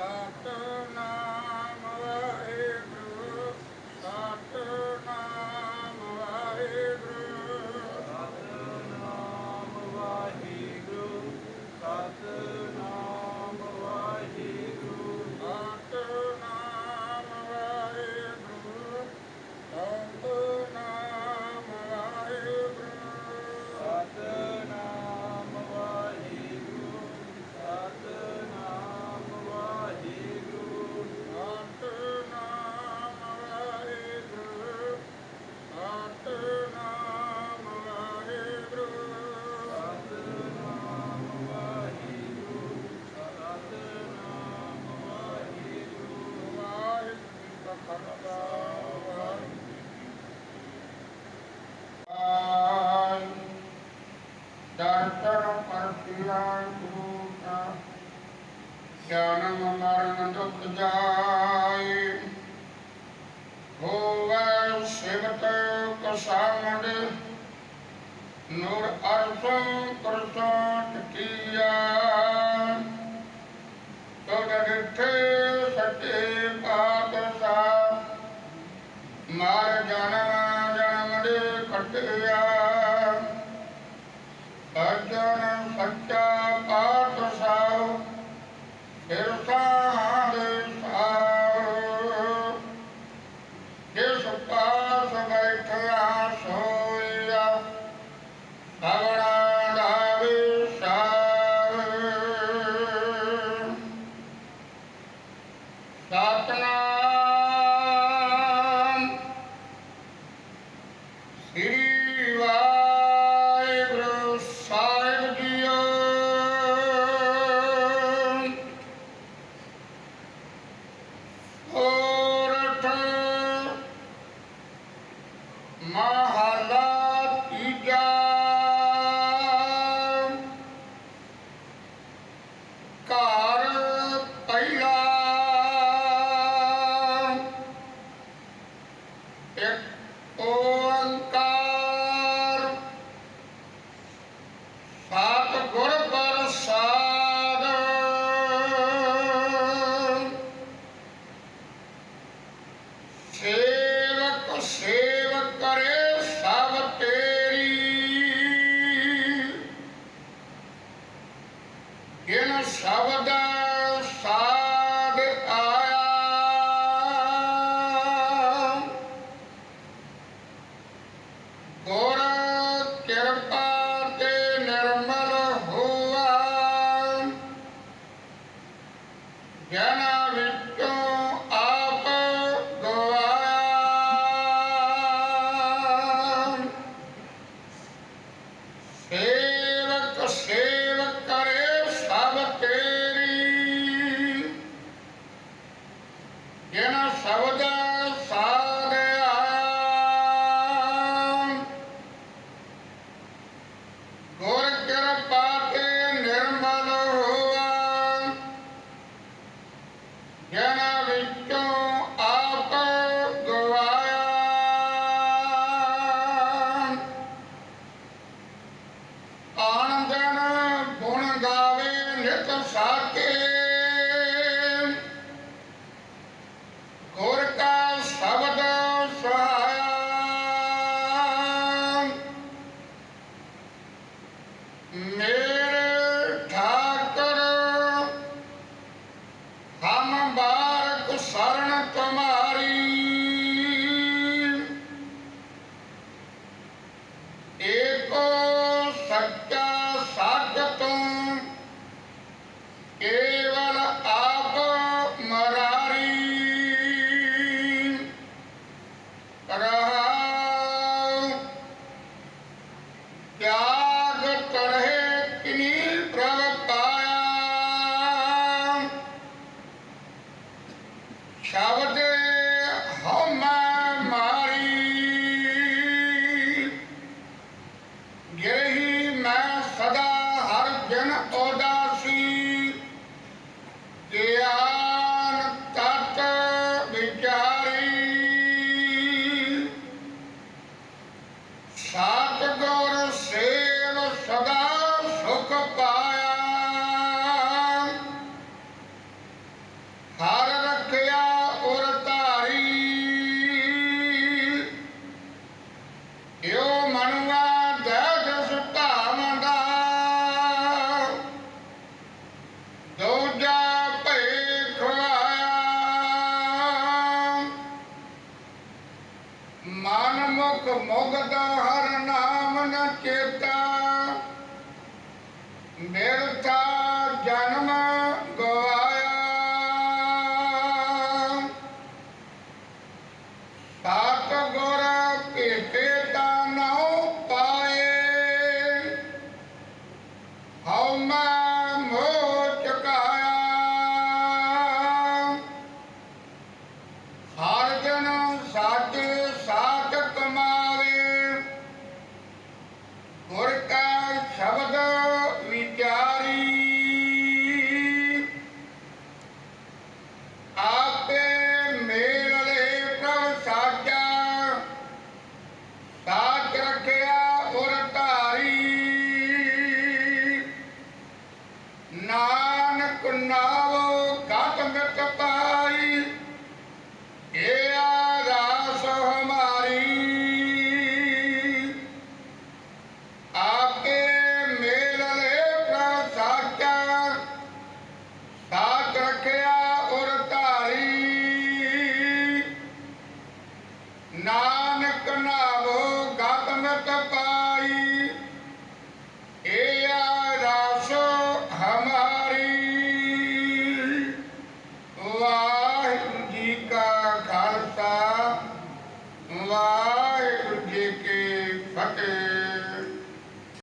Saturn. ਜਨਮ ਮਰਨ ਦੁਖ ਜਾਏ ਹੋਵੇ ਸਿਵਤ ਕਸਾਮੜ ਨੂਰ ਅਰਸੋਂ ਕਰਤੋਂ ਟਕੀਆ ਤੋੜ ਡਿਠੇ ਸਤੇ Shavada Sa लेकर साथ के Mariana Orda oh, ਮਿਲਤਾ ਜਨਮ ਗਵਾਇਆ। ਤਾਤ ਗੁਰ ਭੇਟੇ ਤਾਂ ਨਾ ਪਾਏ। ਹਉ ਮੈਂ